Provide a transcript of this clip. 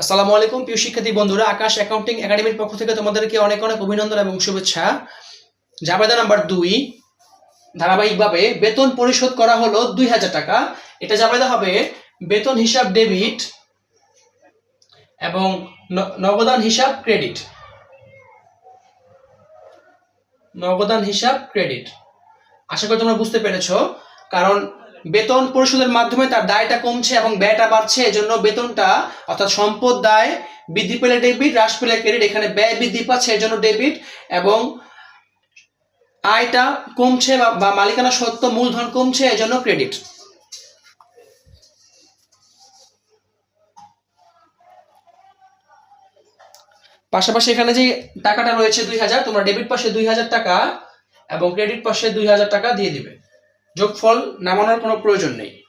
আসসালামু আলাইকুম, প্রিয় শিক্ষার্থী বন্ধুরা। আকাশ অ্যাকাউন্টিং একাডেমির পক্ষ থেকে তোমাদেরকে অনেক অনেক অভিনন্দন এবং শুভেচ্ছা। জাবেদা নাম্বার দুই, ধারাবাহিকভাবে বেতন পরিশোধ করা হলো দুই হাজার টাকা। এটা জাবেদা হবে বেতন হিসাব ডেবিট এবং নগদান হিসাব ক্রেডিট। নগদান হিসাব ক্রেডিট। আশা করি তোমরা বুঝতে পেরেছ, কারণ বেতন পরিশোধের মাধ্যমে তার দায়টা কমছে এবং ব্যয়টা বাড়ছে। এজন্য বেতনটা, অর্থাৎ সম্পদ দায়, বৃদ্ধি পেলে ডেবিট, হ্রাস পেলে ক্রেডিট। এখানে ব্যয় বৃদ্ধি পাচ্ছে, এজন্য ডেবিট এবং আয়টা কমছে বা- মালিকানা সত্ত্ব মূলধন কমছে, এজন্য ক্রেডিট। পাশাপাশি এখানে যে টাকাটা রয়েছে দুই হাজার, তোমরা ডেবিট পাশে দুই হাজার টাকা এবং ক্রেডিট পাশে দুই হাজার টাকা দিয়ে দিবে। যোগফল নামানোর কোনো প্রয়োজন নেই।